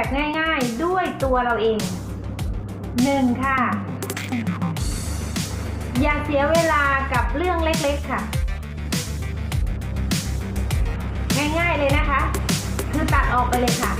แบบง่ายๆ ด้วยตัวเราเองหนึ่งค่ะ อย่าเสียเวลากับเรื่องเล็กๆค่ะ ง่ายๆเลยนะคะ คือตัดออกไปเลยค่ะ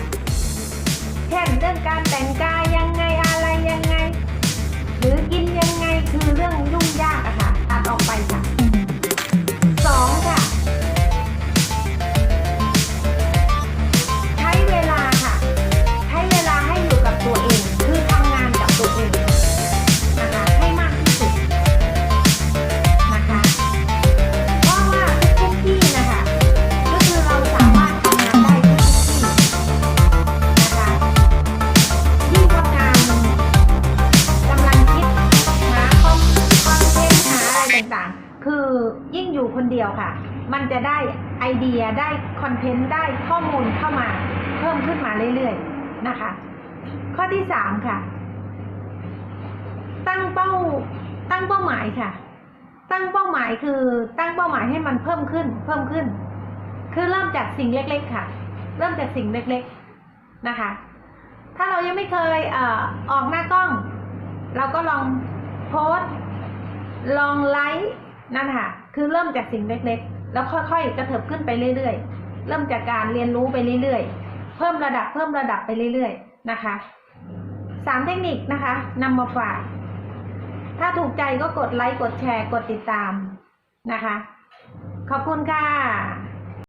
ต่างๆ คือยิ่งอยู่คนเดียวค่ะ มันจะได้ไอเดียได้คอนเทนต์ได้ข้อมูลเข้ามาเพิ่มขึ้นมาเรื่อยๆนะคะ ข้อที่สามค่ะ ตั้งเป้าตั้งเป้าหมายค่ะ ตั้งเป้าหมายคือตั้งเป้าหมายให้มันเพิ่มขึ้น เพิ่มขึ้น คือเริ่มจากสิ่งเล็ก ๆ ค่ะ เริ่มจากสิ่งเล็ก ๆนะคะ ถ้าเรายังไม่เคยเอ่อออกหน้ากล้อง เราก็ลองโพสต์ ลองไลฟ์นั่นค่ะ คือเริ่มจากสิ่งเล็กๆ แล้วค่อยๆ กระเถิบขึ้นไปเรื่อยๆ เริ่มจากการเรียนรู้ไปเรื่อยๆ เพิ่มระดับเพิ่มระดับไปเรื่อยๆ นะคะสามเทคนิคนะคะนำมาฝาก ถ้าถูกใจก็กดไลค์ กดแชร์ กดติดตามนะคะ ขอบคุณค่ะ